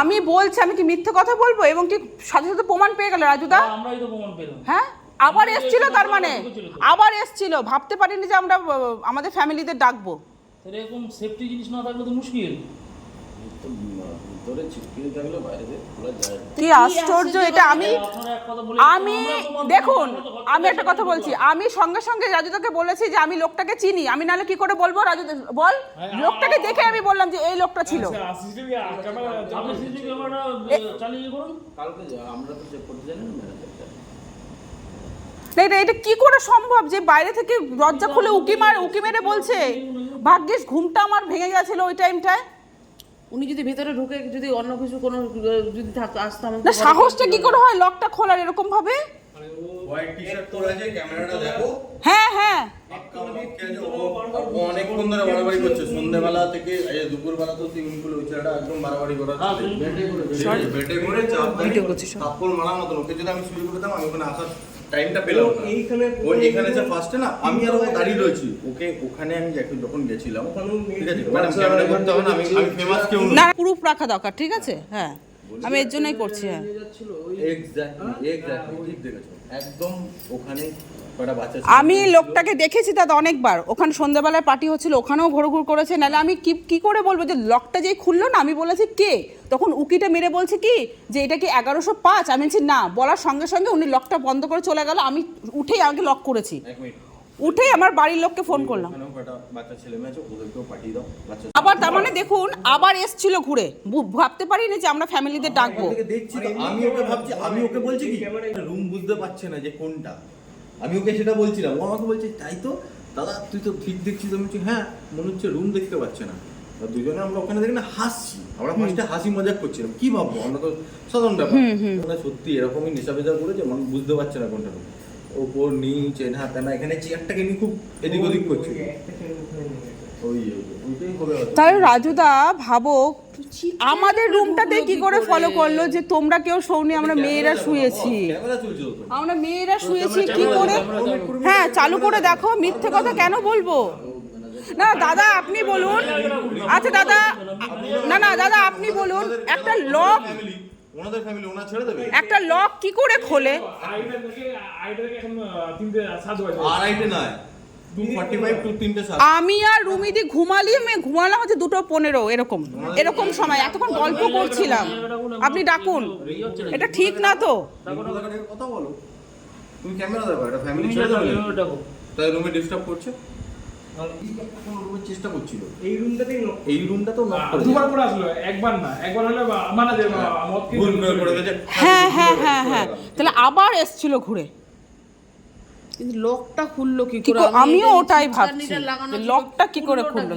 আমি বলছি আমি কি মিথ্যে কথা বলব? এবং কি সাথে সাথে প্রমাণ পেয়ে গেল রাজুদা? আমরাই তো প্রমাণ পেলাম। হ্যাঁ? আবার এসছিল তার মানে? আবার এসছিল। ভাবতে পারিনি যে আমরা আমাদের ফ্যামিলিদের ডাকবো। এরকম সেফটি জিনিস না থাকলে তো মুশকিল। ভিতরে ছিটকিনি থাকলে বাইরে খোলা যায় কি আশ্চর্য এটা আমি আমি দেখুন আমি একটা কথা বলছি। আমি সঙ্গে সঙ্গে রাজুদাকে বলেছি যে আমি লোকটাকে চিনি। আমি নাহলে কি করে বলব রাজু বল। লোকটাকে দেখে আমি বললাম যে এই লোকটা ছিল। কালকে আমরা তো চেক করতে জানি না না, এটা এটা কি করে সম্ভব যে বাইরে থেকে দরজা খুলে উকি মার উকি মেরে বলছে? ভাগ্যিস ঘুমটা আমার ভেঙে গেছিল ওই টাইমটায় উনি যদি ভেতরে ঢুকে যদি অন্য কিছু কোনো যদি থাকতো আসতো আমাকে না সাহসটা কি করে হয়? লকটা খোলার এরকম ভাবে? হ্যাঁ হ্যাঁ। অনেকক্ষণ ধরে বাড়াবাড়ি করছে। সন্ধ্যেবেলা থেকে দুপুরবেলা তো সুইমিং পুল ওই ছেলেটা একদম বাড়াবাড়ি করা। বেটে করে চাপ থাপ্পড় মারার মতন। ওকে যদি আমি শুরু করে দিতাম আমি ওখানে আসার টাইমটা পেলাম এইখানে ও এখানে যে ফার্স্টে না আমি আর ও দাঁড়িয়ে রয়েছি। ওকে ওখানে আমি যখন যখন গেছিলাম ঠিক আছে ম্যাডাম ক্যামেরা করতে হবে না আমি আমি ফেমাস কেউ না প্রুফ রাখা দরকার ঠিক আছে? হ্যাঁ আমি এর জন্যই করছি হ্যাঁ। এক্স্যাক্টলি এক্স্যাক্টলি ঠিক দেখেছ। একদম ওখানে। আমি লোকটাকে দেখেছি দাদা অনেকবার। ওখানে সন্ধ্যাবেলায় পার্টি হচ্ছিল ওখানেও ঘোরঘুর করেছে। নাহলে আমি কি কি করে বলব যে লকটা যেই খুললো না আমি বলেছি কে? তখন উকিটা মেরে বলছে কি যে এটা কি এগারোশো পাঁচ? আমি বলছি না। বলার সঙ্গে সঙ্গে উনি লকটা বন্ধ করে চলে গেল। আমি উঠেই আগে লক করেছি। উঠেই আমার বাড়ির লোককে ফোন করলাম। আবার তার মানে দেখুন আবার এসছিল ঘুরে। বু- ভাবতে পারিনি যে আমরা ফ্যামিলিদের ডাকবো। দেখছি আমি ওকে ভাবছি আমি ওকে বলছি কি? রুম বুঝতে পারছে না যে কোনটা। আমি ওকে সেটা বলছিলাম ও আমাকে বলছে তাই তো? দাদা তুই তো ঠিক দেখছিস? আমি বলছি হ্যাঁ মনে হচ্ছে রুম দেখতে পাচ্ছে না। দুজনে আমরা ওখানে দেখি না হাসছি। আমরা ফার্স্টে হাসি মজাক করছিলাম। কি ভাববো? আমরা তো সাধারণ ব্যাপার। মানে সত্যি এরকমই নেশা বেজা করেছে মানুষ বুঝতে পারছে না কোনটা। ওপর নিচে না তেনা এখানে চেয়ারটাকে নিয়ে খুব এদিক ওদিক করছিল তাহলে রাজুদা ভাবো আমাদের রুমটাতে কি করে ফলো করল যে তোমরা কেউ শোনি আমরা মেয়েরা শুয়েছি? আমরা মেয়েরা শুয়েছি কি করে? হ্যাঁ চালু করে দেখো মিথ্যে কথা কেন বলব? না দাদা আপনি বলুন। আচ্ছা দাদা না না দাদা আপনি বলুন একটা লক ওনাদের ফ্যামিলি ওনা ছেড়ে দেবে? একটা লক কি করে খোলে? আইটা থেকে এখন তিনটে সাত বাজে। আড়াইটে নয়। আমি আর রুমিদি ঘুমালি আমি ঘুমালাম হচ্ছে দুটো পনেরো এরকম এরকম সময় এতক্ষণ গল্প করছিলাম। আপনি ডাকুন এটা ঠিক না তো? তুমি ক্যামেরা দেখো এটা ফ্যামিলি ছেড়ে দেবে তাই রুমে ডিস্টার্ব করছে? চেষ্টা করছিল? এই রুমটাতেই এই রুমটা তো দুবার করে আসলো একবার না একবার হলে মানা যায় বা- মদ খেয়ে ভুল করে করে দিয়েছে হ্যাঁ হ্যাঁ হ্যাঁ। হ্যাঁ। তাহলে আবার এসছিল ঘুরে। কিন্তু লকটা খুললো কি কি করে? আমিও ওটাই ভাবছি। লকটা কি করে খুললো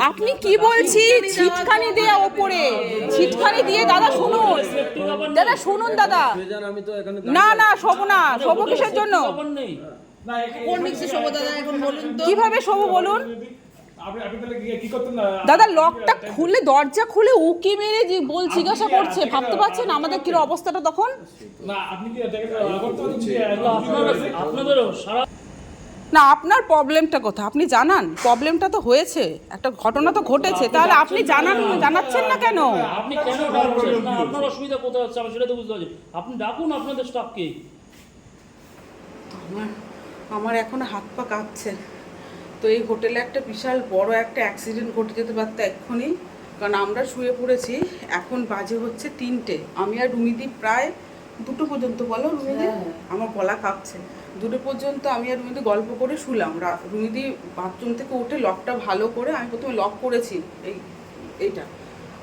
আপনি কি বলছি? ছিটকানি দিয়ে ওপরে। ছিটকানি দিয়ে দাদা শুনুন। দাদা শুনুন দাদা। না না শোভ না। শোভ কিসের জন্য? কীভাবে নেই না এখানে- কোন দিকছে শোভা দাদা এখন বলুন? দাদা লকটা খুলে দরজা খুলে উকি মেরে যে বল জিজ্ঞাসা করছে ভাবতে পারছেন আমাদের কি অবস্থাটা তখন? না আপনারা আপনাদেরও সারা না আপনার প্রবলেমটা কোথা আপনি জানান প্রবলেমটা তো হয়েছে একটা ঘটনা তো ঘটেছে তাহলে আপনি জানান জানাচ্ছেন না কেন? আপনি কেন? আপনার অসুবিধা কোথায় হচ্ছে? আমি সেটা তো বুঝতে পারছি। আপনি ডাকুন আপনাদের স্টাফকে আমার আমার এখন হাত পা কাঁপছে। তো এই হোটেলে একটা বিশাল বড় একটা অ্যাক্সিডেন্ট ঘটে যেতে পারত এক্ষুনি। কারণ আমরা শুয়ে পড়েছি এখন বাজে হচ্ছে তিনটে। আমি আর রুমিদি প্রায় দুটো পর্যন্ত বলো রুমিদি? আমার গলা কাঁপছে। দুটো পর্যন্ত আমি আর রুমিদি গল্প করে শুলাম। রুমিদি বাথরুম থেকে উঠে লকটা ভালো করে আমি প্রথমে লক করেছি এই এইটা।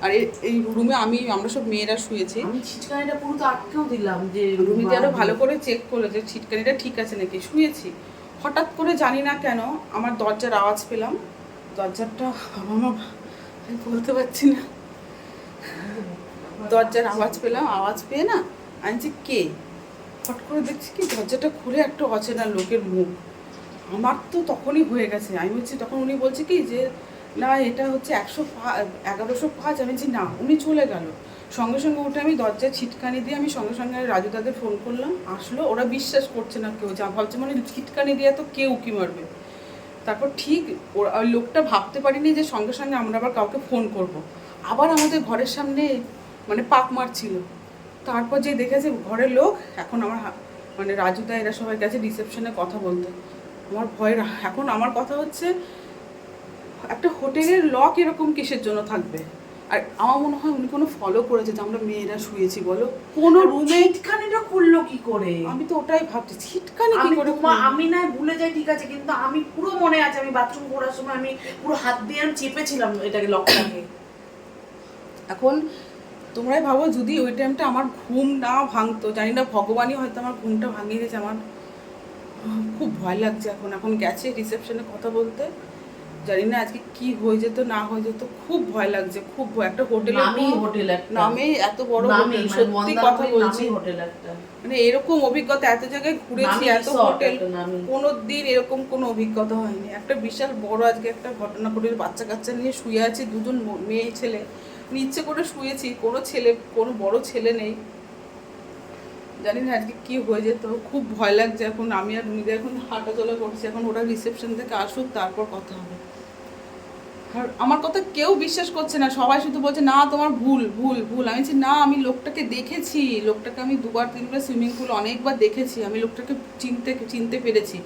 আর এই- এই রুমে আমি আমরা সব মেয়েরা শুয়েছি। ছিটকানিটা পুরো তো আটকেও দিলাম যে রুমিদি আরও ভালো করে চেক করল যে ছিটকানিটা ঠিক আছে নাকি? শুয়েছি। হঠাৎ করে জানি না কেন আমার দরজার আওয়াজ পেলাম। দরজারটা আমি বলতে পারছি না। দরজার আওয়াজ পেলাম, আওয়াজ পেয়ে না আমি কে? হট করে দেখছি কি দরজাটা খুলে একটা অচেনা লোকের মুখ। আমার তো তখনই হয়ে গেছে। আমি বলছি, তখন উনি বলছে কি যে, না, এটা হচ্ছে একশো এগারোশো পাঁচ আমি বলছি, না, উনি চলে গেল। সঙ্গে সঙ্গে উঠে আমি দরজায় ছিটকানি দিয়ে আমি সঙ্গে সঙ্গে রাজু দাদের ফোন করলাম। আসলো, ওরা বিশ্বাস করছে না কেউ, যা ভাবছে মানে ছিটকানি দিয়ে তো কেউ উকি মারবে। তারপর ঠিক ওরা লোকটা ভাবতে পারিনি যে সঙ্গে সঙ্গে আমরা আবার কাউকে ফোন করব। আবার আমাদের ঘরের সামনে মানে পাক মারছিল। তারপর যে দেখেছে ঘরের লোক, এখন আমার মানে রাজুদা এরা সবাই গেছে রিসেপশনে কথা বলতে। আমার ভয় এখন আমার কথা হচ্ছে, একটা হোটেলের লক এরকম কিসের জন্য থাকবে? আর আমার মনে হয় উনি কোনো ফলো করেছে যে আমরা মেয়েরা শুয়েছি বলো। কোনো রুমে ছিটখানিটা খুললো কি করে? আমি তো ওটাই ভাবছি ছিটকানি কি করে আমি না ভুলে যাই ঠিক আছে কিন্তু আমি পুরো মনে আছে আমি বাথরুম করার সময় আমি পুরো হাত দিয়ে আমি চেপেছিলাম এটাকে লকটাকে এখন তোমরাই ভাবো যদি ওই টাইমটা আমার ঘুম না ভাঙতো জানি না ভগবানই হয়তো আমার ঘুমটা ভাঙিয়ে দিয়েছে আমার খুব ভয় লাগছে এখন। এখন গেছে রিসেপশনে কথা বলতে। জানি না আজকে কি হয়ে যেত না হয়ে যেত খুব ভয় লাগছে খুব ভয়। একটা হোটেলে নামি হোটেল একটা। নামে এত বড় হোটেল মানে সত্যি কথা বলছি। হোটেল একটা। মানে এরকম অভিজ্ঞতা এত জায়গায় ঘুরেছি এত হোটেল একটা কোনো দিন এরকম কোনো অভিজ্ঞতা হয়নি। একটা বিশাল বড় আজকে একটা ঘটনা ঘটে বাচ্চা কাচ্চা নিয়ে শুয়ে আছি দুজন মেয়ে ছেলে। ইচ্ছে করে শুয়েছি কোনো ছেলে কোনো বড় ছেলে নেই। জানি না আজকে কি হয়ে যেত খুব ভয় লাগছে এখন। আমি আর উনিদের এখন হাঁটাচলা করছি এখন ওরা রিসেপশন থেকে আসুক তারপর কথা হবে। আমার কথা কেউ বিশ্বাস করছে না। সবাই শুধু বলছে না তোমার ভুল ভুল ভুল। আমি বলছি না আমি লোকটাকে দেখেছি। লোকটাকে আমি দুবার তিনবার সুইমিং পুল অনেকবার দেখেছি। আমি লোকটাকে চিনতে চিনতে পেরেছি।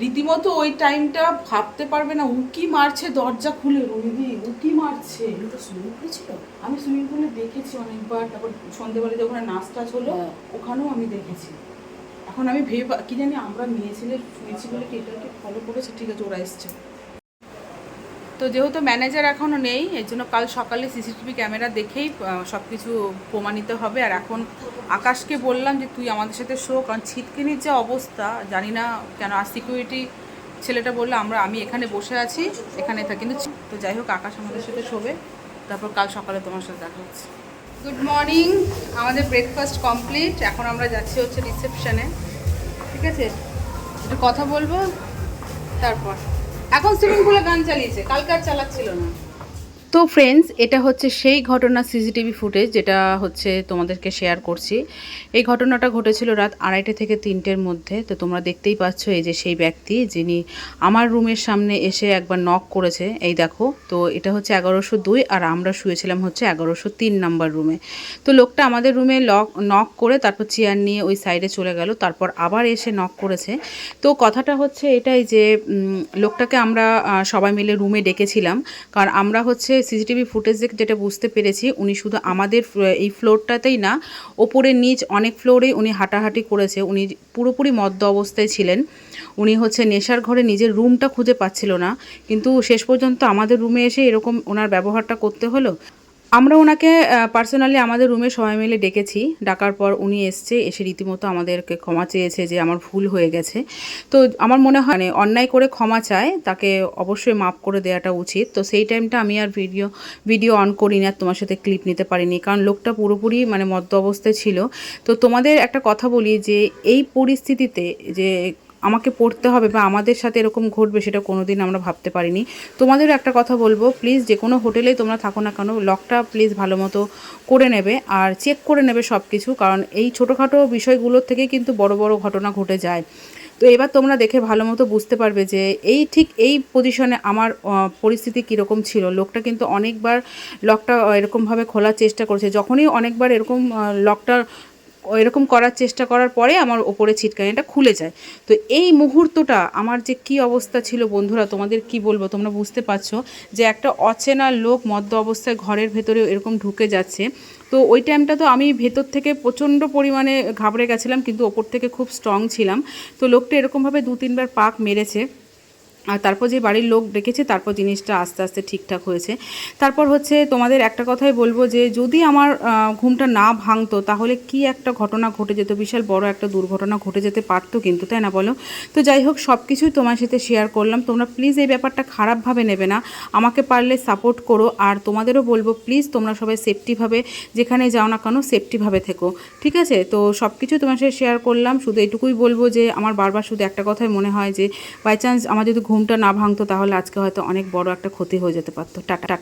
রীতিমতো ওই টাইমটা ভাবতে পারবে না। উকি মারছে দরজা খুলে? রবিদি উকি মারছে? এগুলো তো সুইমিং পুল ছিল? আমি সুইমিং পুলে দেখেছি অনেকবার। তারপর সন্ধেবেলা যখন নাচ টাচ হলো। হ্যাঁ। ওখানেও আমি দেখেছি। এখন আমি ভেবে কি জানি আমরা মেয়ে ছেলে শুয়েছি বলে কি এটাকে ফলো করেছে? ঠিক আছে ওরা এসছে। তো যেহেতু ম্যানেজার এখনও নেই, এর জন্য কাল সকালে সিসিটিভি ক্যামেরা দেখেই সব কিছু প্রমাণিত হবে। আর এখন আকাশকে বললাম যে, তুই আমাদের সাথে শো। কারণ ছিটকিনির যে অবস্থা, জানি না কেন আর সিকিউরিটি ছেলেটা বলল, আমরা, আমি এখানে বসে আছি, এখানে থাকি। কিন্তু তো যাই হোক, আকাশ আমাদের সাথে শোবে। তারপর কাল সকালে তোমার সাথে দেখা হচ্ছে। গুড মর্নিং আমাদের ব্রেকফাস্ট কমপ্লিট এখন আমরা যাচ্ছি হচ্ছে রিসেপশানে ঠিক আছে? একটু কথা বলব, তারপর। এখন সুইমিং পুলে গান চালিয়েছে কালকে আর চালাচ্ছিল না। তো ফ্রেন্ডস এটা হচ্ছে সেই ঘটনা সিসিটিভি ফুটেজ যেটা হচ্ছে তোমাদেরকে শেয়ার করছি। এই ঘটনাটা ঘটেছিল রাত আড়াইটে থেকে তিনটের মধ্যে। তো তোমরা দেখতেই পাচ্ছ এই যে সেই ব্যক্তি যিনি আমার রুমের সামনে এসে একবার নক করেছে। এই দেখো, তো এটা হচ্ছে এগারোশো দুই আর আমরা শুয়েছিলাম হচ্ছে এগারোশো তিন নাম্বার রুমে তো লোকটা আমাদের রুমে লক নক করে তারপর চেয়ার নিয়ে ওই সাইডে চলে গেল, তারপর আবার এসে নক করেছে। তো কথাটা হচ্ছে এটাই যে লোকটাকে আমরা সবাই মিলে রুমে ডেকেছিলাম। কারণ আমরা হচ্ছে সিসিটিভি ফুটেজ যেটা বুঝতে পেরেছি, উনি শুধু আমাদের এই ফ্লোরটাতেই না ওপরে নিচ অনেক ফ্লোরেই উনি হাঁটাহাঁটি করেছে। উনি পুরোপুরি মদ্য অবস্থায় ছিলেন। উনি হচ্ছে নেশার ঘরে নিজের রুমটা খুঁজে পাচ্ছিল না। কিন্তু শেষ পর্যন্ত আমাদের রুমে এসে এরকম ওনার ব্যবহারটা করতে হলো। আমরা ওনাকে পার্সোনালি আমাদের রুমে সবাই মিলে ডেকেছি। ডাকার পর উনি এসছে, এসে রীতিমতো আমাদেরকে ক্ষমা চেয়েছে যে আমার ভুল হয়ে গেছে। তো আমার মনে হয় মানে অন্যায় করে ক্ষমা চায়, তাকে অবশ্যই মাফ করে দেওয়াটা উচিত। তো সেই টাইমটা আমি আর ভিডিও ভিডিও অন করিনি আর তোমার সাথে ক্লিপ নিতে পারিনি। কারণ লোকটা পুরোপুরি মানে মদ্য অবস্থায় ছিল। তো তোমাদের একটা কথা বলি যে, এই পরিস্থিতিতে যে আমাকে পড়তে হবে বা আমাদের সাথে এরকম ঘটবে সেটা কোনোদিন আমরা ভাবতে পারিনি। তোমাদেরও একটা কথা বলব প্লিজ যে কোনো হোটেলেই তোমরা থাকো না কেন লকটা প্লিজ ভালো মতো করে নেবে আর চেক করে নেবে সব কিছু কারণ এই ছোটোখাটো বিষয়গুলোর থেকে কিন্তু বড় বড় ঘটনা ঘটে যায়। তো এবার তোমরা দেখে ভালো মতো বুঝতে পারবে যে এই ঠিক এই পজিশনে আমার পরিস্থিতি কীরকম ছিল। লোকটা কিন্তু অনেকবার লকটা এরকমভাবে খোলার চেষ্টা করেছে। যখনই অনেকবার এরকম লকটা এরকম করার চেষ্টা করার পরে আমার ওপরে ছিটকানিটা খুলে যায়। তো এই মুহূর্তটা আমার যে কি অবস্থা ছিল বন্ধুরা, তোমাদের কি বলব, তোমরা বুঝতে পারছ যে একটা অচেনা লোক মদ্য অবস্থায় ঘরের ভেতরে এরকম ঢুকে যাচ্ছে। তো ওই টাইমটা তো আমি ভেতর থেকে প্রচণ্ড পরিমাণে ঘাবড়ে গেছিলাম, কিন্তু ওপর থেকে খুব স্ট্রং ছিলাম। তো লোকটা এরকমভাবে দু তিনবার পাক মেরেছে। আর তারপর যে বাড়ির লোক ডেকেছে, তারপর জিনিসটা আস্তে আস্তে ঠিকঠাক হয়েছে। তারপর হচ্ছে তোমাদের একটা কথাই বলব যে, যদি আমার ঘুমটা না ভাঙতো, তাহলে কি একটা ঘটনা ঘটে যেত? বিশাল বড় একটা দুর্ঘটনা ঘটে যেতে পারতো কিন্তু, তাই না বলো? তো যাই হোক সব কিছুই তোমার সাথে শেয়ার করলাম। তোমরা প্লিজ এই ব্যাপারটা খারাপভাবে নেবে না। আমাকে পারলে সাপোর্ট করো। আর তোমাদেরও বলব প্লিজ তোমরা সবাই সেফটিভাবে যেখানে যাও না কেন সেফটিভাবে থেকো। ঠিক আছে? তো সব কিছু তোমার সাথে শেয়ার করলাম। শুধু এটুকুই বলব যে, আমার বারবার শুধু একটা কথাই মনে হয় যে বাই চান্স আমার যদি ঘুমটা না ভাঙতো তাহলে আজকে হয়তো অনেক বড় একটা ক্ষতি হয়ে যেতে পারতো। টাটা।